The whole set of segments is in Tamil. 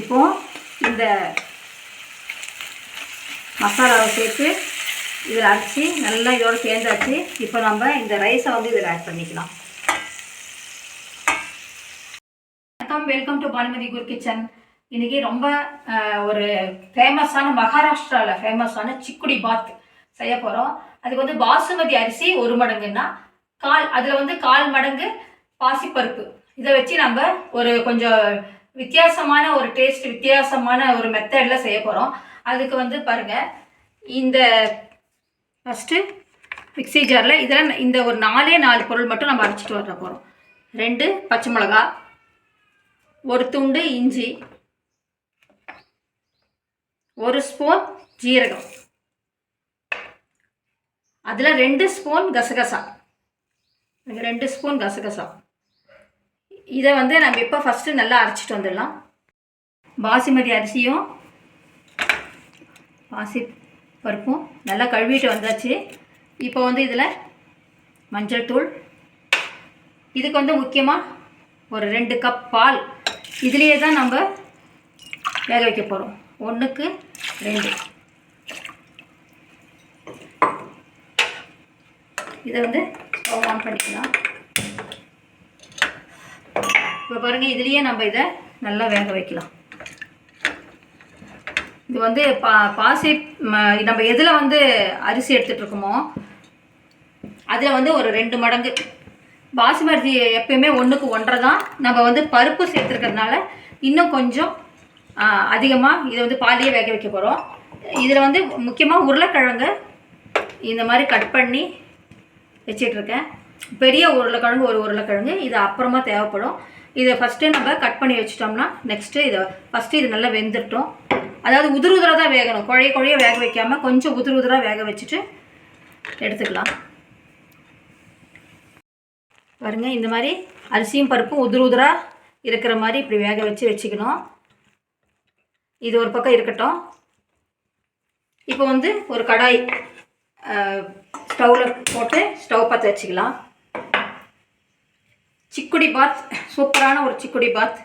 இப்போ இந்த மசாலாவை சேர்த்து இதில் அரைச்சி நல்லா இதோடு சேர்ந்தாச்சு. இப்போ நம்ம இந்த ரைஸை வந்து இதில் ஆட் பண்ணிக்கலாம். வணக்கம். வெல்கம் டு பானுமதி குர் கிச்சன் இன்றைக்கி ரொம்ப ஒரு ஃபேமஸான மகாராஷ்டிராவில் ஃபேமஸான சிக்குடி பாத் செய்ய போகிறோம் அதுக்கு வந்து பாசுமதி அரிசி ஒரு மடங்குன்னா கால் அதில் வந்து கால் மடங்கு பாசிப்பருப்பு. இதை வச்சு நம்ம ஒரு கொஞ்சம் வித்தியாசமான ஒரு டேஸ்ட் வித்தியாசமான ஒரு மெத்தடில் செய்ய போகிறோம் அதுக்கு வந்து பாருங்கள் இந்த ஃபஸ்ட்டு மிக்ஸி ஜாரில் இதெல்லாம் இந்த ஒரு நாலே நாலு பொருள் மட்டும் நம்ம அரைச்சிட்டு வர போகிறோம் ரெண்டு பச்சை மிளகா ஒரு துண்டு இஞ்சி ஒரு ஸ்பூன் ஜீரகம். அதில் ரெண்டு ஸ்பூன் கசகசா. ரெண்டு ஸ்பூன் கசகசா. இதை வந்து நம்ம இப்போ ஃபஸ்ட்டு நல்லா அரைச்சிட்டு வந்துடலாம். பாசுமதி அரிசியும் பாசி பருப்பும் நல்லா கழுவிட்டு வந்தாச்சு. இப்போ வந்து இதில் மஞ்சள் தூள். இதுக்கு வந்து முக்கியமாக ஒரு ரெண்டு கப் பால். இதுலேயே தான் நம்ம வேக வைக்க போகிறோம் ஒன்றுக்கு ரெண்டு. இதை வந்து ஸ்டவ் ஆன் பண்ணிக்கலாம். இப்போ பாருங்கள் இதுலேயே நம்ம இதை நல்லா வேக வைக்கலாம். இது வந்து பா பாசி நம்ம எதில் வந்து அரிசி எடுத்துகிட்டு இருக்கோமோ அதில் வந்து ஒரு ரெண்டு மடங்கு. பாசுமதி எப்பயுமே ஒன்றுக்கு ஒன்றரை தான். நம்ம வந்து பருப்பு சேர்த்துருக்கிறதுனால இன்னும் கொஞ்சம் அதிகமாக இதை வந்து பாலியே வேக வைக்க போகிறோம் இதில் வந்து முக்கியமாக உருளைக்கிழங்கு இந்த மாதிரி கட் பண்ணி வச்சிட்ருக்கேன் பெரிய உருளைக்கிழங்கு ஒரு உருளைக்கிழங்கு இது அப்புறமா தேவைப்படும். இதை ஃபஸ்ட்டே நம்ம கட் பண்ணி வச்சிட்டோம்னா நெக்ஸ்ட்டு இதை ஃபஸ்ட்டு இது நல்லா வெந்துட்டோம் அதாவது உதிர் உதிராக தான் வேகணும். குழைய குழைய வேக வைக்காமல் கொஞ்சம் உதிர் உதிராக வேக வச்சுட்டு எடுத்துக்கலாம். பாருங்க இந்த மாதிரி அரிசியும் பருப்பும் உதிர் உதிராக இருக்கிற மாதிரி இப்படி வேக வச்சு வச்சுக்கணும். இது ஒரு பக்கம் இருக்கட்டும். இப்போ வந்து ஒரு கடாய் ஸ்டவ்வில் போட்டு ஸ்டவ் பற்ற வச்சுக்கலாம். சிக்குடி பாத் சூப்பரான ஒரு சிக்குடி பாத்.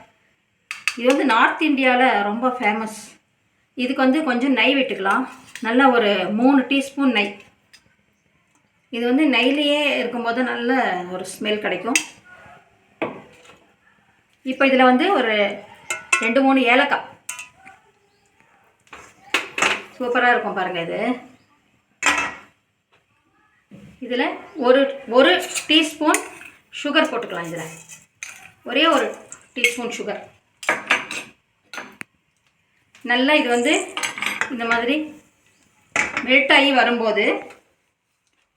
இது வந்து நார்த் இந்தியாவில் ரொம்ப ஃபேமஸ் இதுக்கு வந்து கொஞ்சம் நெய் விட்டுக்கலாம். நல்லா ஒரு மூணு டீஸ்பூன் நெய். இது வந்து நெய்லேயே இருக்கும்போது நல்ல ஒரு ஸ்மெல் கிடைக்கும். இப்போ இதில் வந்து ஒரு ரெண்டு மூணு ஏலக்காய். சூப்பராக இருக்கும் பாருங்கள் இது. இதில் ஒரு ஒரு டீஸ்பூன் சுகர் போட்டுக்கலாம் இதில். ஒரே ஒரு டீஸ்பூன் சுகர் நல்லா இது வந்து இந்த மாதிரி மெல்ட் ஆகி வரும்போது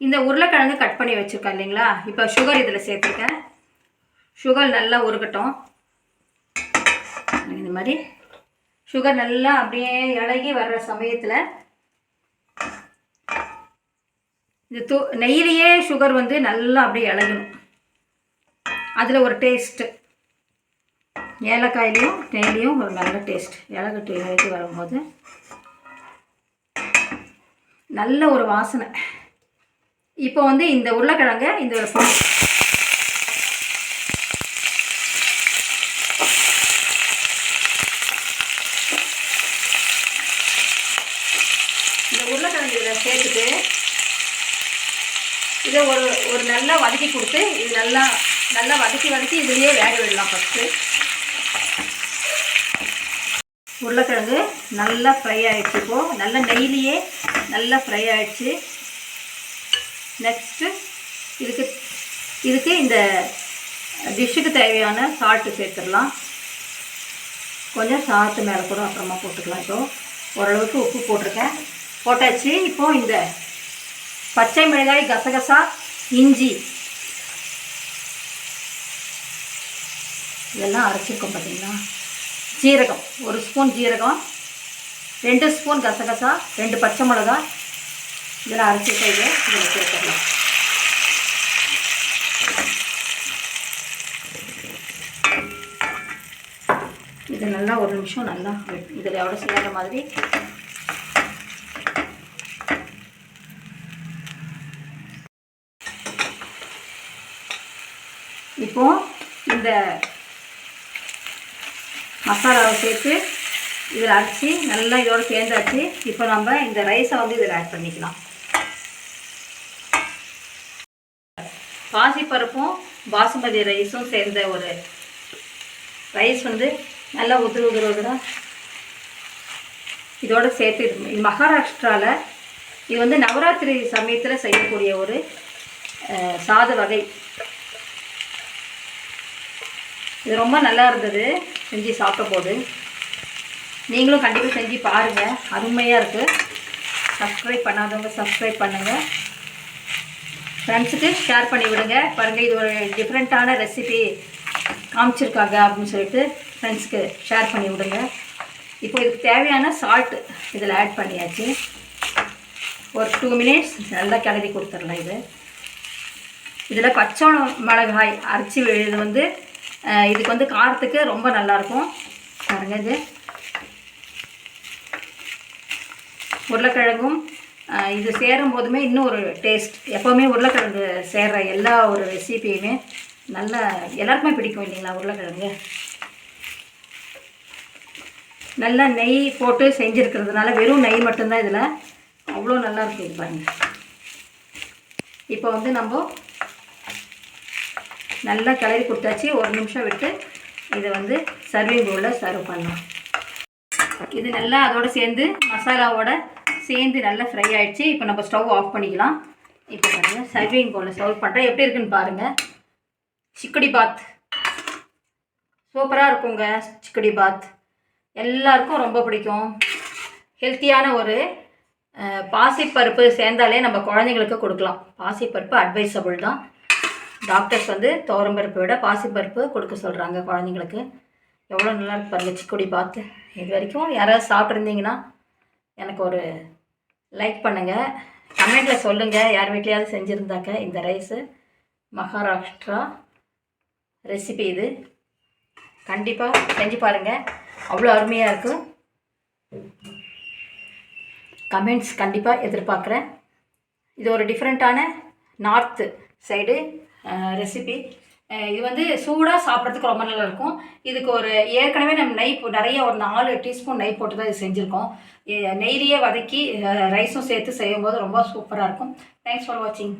இந்த உருளைக்கிழங்கு கட் பண்ணி வச்சுருக்கேன் இல்லைங்களா? இப்போ சுகர் இதில் சேர்த்துருக்கேன். சுகர் நல்லா உருகட்டும். இந்த மாதிரி சுகர் நல்லா அப்படியே இலகி வர்ற சமயத்தில் இது தூ நெய்லேயே சுகர் வந்து நல்லா அப்படியே இழகணும் அதில் ஒரு டேஸ்ட்டு ஏலக்காயிலையும் நெய்லையும் ஒரு நல்ல டேஸ்ட் ஏலக்கட்டு இலகி வரும்போது நல்ல ஒரு வாசனை. இப்போ வந்து இந்த உருளைக்கிழங்க இந்த இந்த உருளைக்கிழங்கு இதில் சேர்த்துட்டு இதை ஒரு ஒரு நல்லா வதக்கி கொடுத்து இது நல்லா நல்லா வதக்கி வதக்கி இதுலேயே வேக விடலாம் ஃபஸ்ட்டு உருளைக்கிழங்கு நல்லா ஃப்ரை ஆகிடுச்சு இப்போது நல்லா நெய்லியே நல்லா ஃப்ரை ஆகிடுச்சு நெக்ஸ்ட்டு இதுக்கு இதுக்கு இந்த டிஷ்ஷுக்கு தேவையான சால்ட்டு சேர்த்துடலாம். கொஞ்சம் சாத்து மேலே கூட அப்புறமா போட்டுக்கலாம் இப்போ. ஓரளவுக்கு உப்பு போட்டிருக்கேன். போட்டாச்சு. இப்போது இந்த பச்சை மிளகாய் கசகசா இஞ்சி இதெல்லாம் அரைச்சிருக்கோம் பார்த்தீங்களா? ஜீரகம் ஒரு ஸ்பூன் ஜீரகம் ரெண்டு ஸ்பூன் கசகசா ரெண்டு பச்சை மிளகா. இதெல்லாம் அரைச்சிருக்க இது இதில் சேர்த்துடலாம் இது நல்லா ஒரு நிமிஷம் நல்லா இதில் எவ்வளோ செய்யாத மாதிரி? இப்போ இந்த மசாலாவை சேர்த்து இதில் அரைச்சி நல்லா இதோட சேர்ந்தாச்சு. இப்போ நம்ம இந்த ரைஸை வந்து இதில் ஆட் பண்ணிக்கலாம். பாசிப்பருப்பும் பாசுமதி ரைஸும் சேர்ந்த ஒரு ரைஸ் வந்து நல்லா உதிர உதிர இதோடு சேர்த்து இது மகாராஷ்டிராவில் இது வந்து நவராத்திரி சமயத்தில் செய்யக்கூடிய ஒரு சாது சாத வகை. இது ரொம்ப நல்லா இருந்தது. செஞ்சு சாப்பிட்ட போது நீங்களும் கண்டிப்பாக செஞ்சு பாருங்கள் அருமையாக இருக்குது சப்ஸ்கிரைப் பண்ணாதவங்க சப்ஸ்கிரைப் பண்ணுங்கள் ஃப்ரெண்ட்ஸுக்கு ஷேர் பண்ணி விடுங்க. பாருங்கள் இது ஒரு டிஃப்ரெண்ட்டான ரெசிபி காமிச்சிருக்காங்க அப்படின்னு சொல்லிட்டு ஃப்ரெண்ட்ஸ்க்கு ஷேர் பண்ணி விடுங்க. இப்போ இதுக்கு தேவையான சால்ட் இதில் ஆட் பண்ணியாச்சு. ஒரு டூ மினிட்ஸ் நல்லா கிளறி கொடுத்துடலாம் இது. இதில் பச்சை மிளகாய் அரைச்சி இது வந்து இதுக்கு வந்து காரத்துக்கு ரொம்ப நல்லாயிருக்கும். பாருங்க இது. உருளைக்கிழங்கும் இது சேரும் போதுமே இன்னும் ஒரு டேஸ்ட். எப்போவுமே உருளைக்கிழங்கு சேர்ற எல்லா ஒரு ரெசிபியுமே நல்லா எல்லாருக்குமே பிடிக்கும் இல்லைங்களா உருளைக்கிழங்கு? நல்லா நெய் போட்டு செஞ்சுருக்கிறதுனால வெறும் நெய் மட்டும்தான் இதில். அவ்வளோ நல்லா இருக்கு இது பாருங்க. இப்போ வந்து நம்ம நல்லா கிளறி கொடுத்தாச்சு. ஒரு நிமிஷம் விட்டு இதை வந்து சர்விங் பவுலில் சர்வ் பண்ணலாம். இது நல்லா அதோட சேர்ந்து மசாலாவோட சேர்ந்து நல்லா ஃப்ரை ஆகிடுச்சு இப்போ நம்ம ஸ்டவ் ஆஃப் பண்ணிக்கலாம். இப்போ பாருங்கள் சர்விங் பவுலில் சர்வ் பண்ணுறேன் எப்படி இருக்குன்னு பாருங்கள் சிக்கடி பாத். சூப்பராக இருக்குங்க சிக்கடி பாத். எல்லாருக்கும் ரொம்ப பிடிக்கும். ஹெல்த்தியான ஒரு பாசிப்பருப்பு சேர்ந்தாலே நம்ம குழந்தைங்களுக்கு கொடுக்கலாம். பாசிப்பருப்பு அட்வைசபிள் தான். டாக்டர்ஸ் வந்து துவரம்பருப்பை விட பாசிப்பருப்பு கொடுக்க சொல்கிறாங்க குழந்தைங்களுக்கு. எவ்வளோ நல்லா இருக்கு பாருங்கள் சிக்கொடி பார்த்து. இது வரைக்கும் யாராவது சாப்பிட்ருந்தீங்கன்னா எனக்கு ஒரு லைக் பண்ணுங்கள் கமெண்ட்டில் சொல்லுங்கள் யார் வீட்லையாவது செஞ்சுருந்தாக்க இந்த ரைஸு மகாராஷ்டிரா ரெசிபி இது. கண்டிப்பாக செஞ்சு பாருங்கள் அவ்வளோ அருமையாக இருக்கும். கமெண்ட்ஸ் கண்டிப்பாக எதிர்பார்க்குறேன். இது ஒரு டிஃப்ரெண்ட்டான நார்த்து சைடு ரெசிபி இது வந்து சூடாக சாப்பிட்றதுக்கு ரொம்ப நல்லா இருக்கும் இதுக்கு ஒரு ஏற்கனவே நம்ம நெய் நிறைய ஒரு நாலு டீஸ்பூன் நெய் போட்டு தான் இது செஞ்சுருக்கோம். இ- நெய்லியே வதக்கி ரைஸும் சேர்த்து செய்யும்போது ரொம்ப சூப்பராக இருக்கும். தேங்க்ஸ் ஃபார் வாட்சிங்